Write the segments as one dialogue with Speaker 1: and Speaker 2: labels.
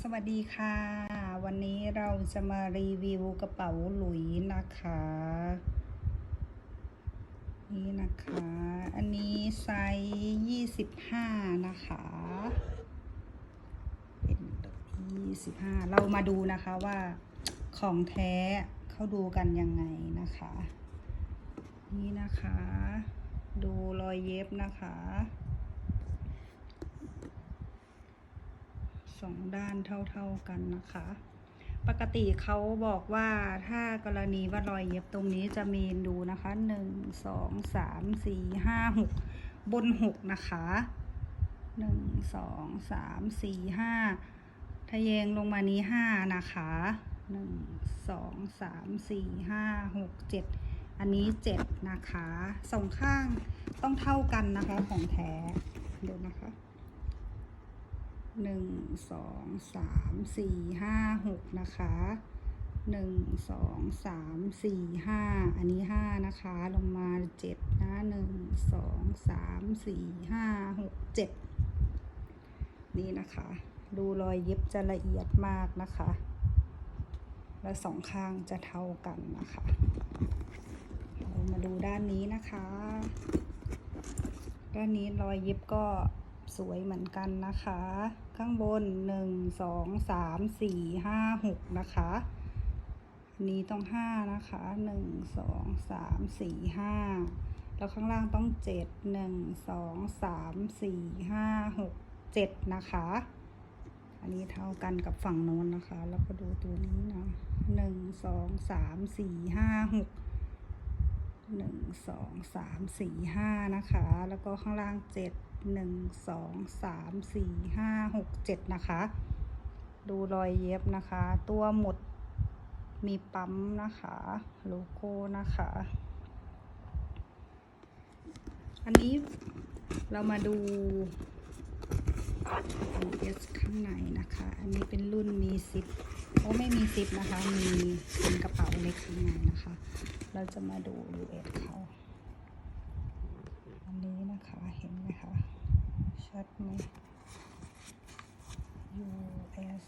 Speaker 1: สวัสดีค่ะ วันนี้เราจะมารีวิวกระเป๋าหลุยนะคะ นี่นะคะ อันนี้ไซส์25นะคะเป็น25เรามาดูนะคะว่าของแท้เขาดูกันยังไงนะคะ นี่นะคะ ดูรอยเย็บนะคะ สองด้านเท่าๆกันนะคะ ปกติเขาบอกว่าถ้ากรณีว่ารอยเย็บตรงนี้จะมีดูนะคะหนึ่งสองสามสี่ห้าหกบนหกนะคะหนึ่งสองสามสี่ห้าทะแยงลงมานี้ห้านะคะหนึ่งสองสามสี่ห้าหกเจ็ดอันนี้เจ็ดนะคะสองข้างต้องเท่ากันนะคะของแท้เดี๋ยวนะคะ หนึ่งสองสามสี่ห้าหกนะคะหนึ่งสองสามสี่ห้าอันนี้ห้านะคะ ลงมาเจ็ดนะหนึ่งสองสามสี่ห้าหกเจ็ดนี่นะคะ ดูรอยเย็บจะละเอียดมากนะคะ และสองข้างจะเท่ากันนะคะ เรามาดูด้านนี้นะคะ ด้านนี้รอยเย็บก็ สวยเหมือนกันนะคะ ข้างบนหนึ่งสองสามสี่ห้าหกนะคะนนี้ต้องห้านะคะหนึ่งสองสามสี่ห้าแล้วข้างล่างต้องเจ็ดหนึ่งสองสามสี่ห้าหกเจ็ดนะคะ อันนี้เท่ากันกับฝั่งโน้นนะคะ แล้วก็ดูตัวนี้นะหนึ่งสองสามสี่ห้าหกหนึ่งสองสามสี่ห้านะคะ แล้วก็ข้างล่างเจ็ด หนึ่งสองสามสี่ห้าหกเจ็ดนะคะ ดูรอยเย็บนะคะ ตัวหมดมีปั๊มนะคะ โลโก้นะคะ อันนี้เรามาดู US ข้างในนะคะ อันนี้เป็นรุ่นมีซิปโอ้ไม่มีซิปนะคะ มีเป็นกระเป๋าเล็กข้างในนะคะ เราจะมาดู US เขา นี้นะคะ เห็นไหมคะชัดไหม US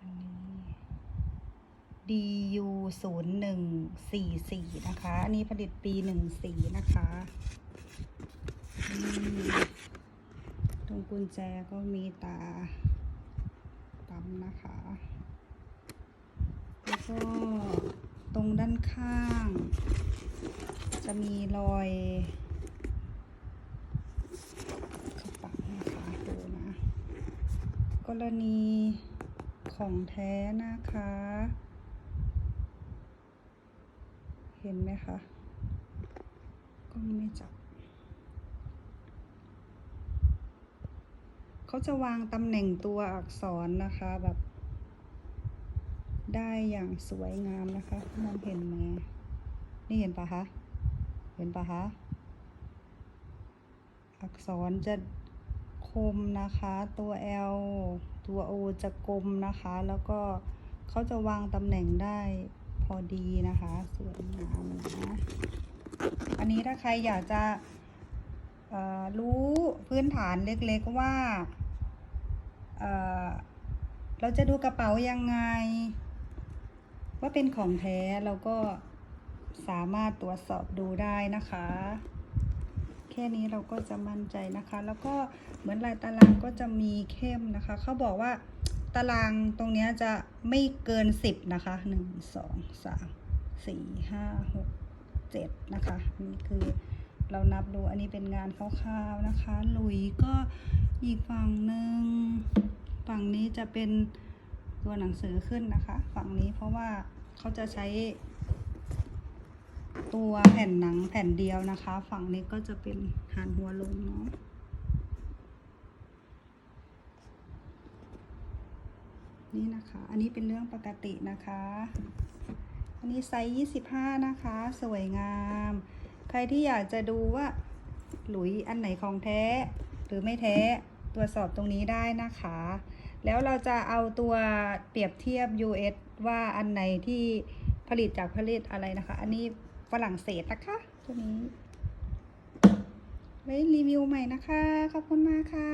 Speaker 1: อันนี้ DU ศูนย์หนึ่งสี่สี่นะคะ อันนี้ผลิตปีหนึ่งสี่นะคะตรงกุญแจก็มีตาปั๊มนะคะ ก็ตรงด้านข้าง จะมีรอยกระเป๋านะคะดูนะ กรณีของแท้นะคะ เห็นไหมคะกล้องไม่จับเขาจะวางตำแหน่งตัวอักษรนะคะแบบ ได้อย่างสวยงามนะคะมองเห็นไหมนี่เห็นปะคะเห็นปะคะอักษรจะคมนะคะ ตัว L ตัว O จะกลมนะคะ แล้วก็เขาจะวางตำแหน่งได้พอดีนะคะ สวยงามนะอันนี้ถ้าใครอยากจะรู้พื้นฐานเล็กๆว่า เราจะดูกระเป๋ายังไง ว่าเป็นของแท้เราก็สามารถตรวจสอบดูได้นะคะ แค่นี้เราก็จะมั่นใจนะคะ แล้วก็เหมือนลายตารางก็จะมีเข้มนะคะ เขาบอกว่าตารางตรงนี้จะไม่เกินสิบนะคะหนึ่งสองสามสี่ห้าหกเจ็ดนะคะนี่คือเรานับดูอันนี้เป็นงานคร่าวๆนะคะ ลุยก็อีกฝั่งหนึ่งฝั่งนี้จะเป็น ตัวหนังสือขึ้นนะคะ ฝั่งนี้เพราะว่าเขาจะใช้ ตัวแผ่นหนังแผ่นเดียวนะคะ ฝั่งนี้ก็จะเป็นหันหัวลงเนาะนี่นะคะ อันนี้เป็นเรื่องปกตินะคะ อันนี้ไซส์25 นะคะ สวยงาม ใครที่อยากจะดูว่า หลุยอันไหนของแท้ หรือไม่แท้ ตรวจสอบตรงนี้ได้นะคะ แล้วเราจะเอาตัวเปรียบเทียบ US ว่าอันไหนที่ผลิตจากผลิตอะไรนะคะ อันนี้ฝรั่งเศสนะคะ ตัวนี้ไว้รีวิวใหม่นะคะ ขอบคุณมากค่ะ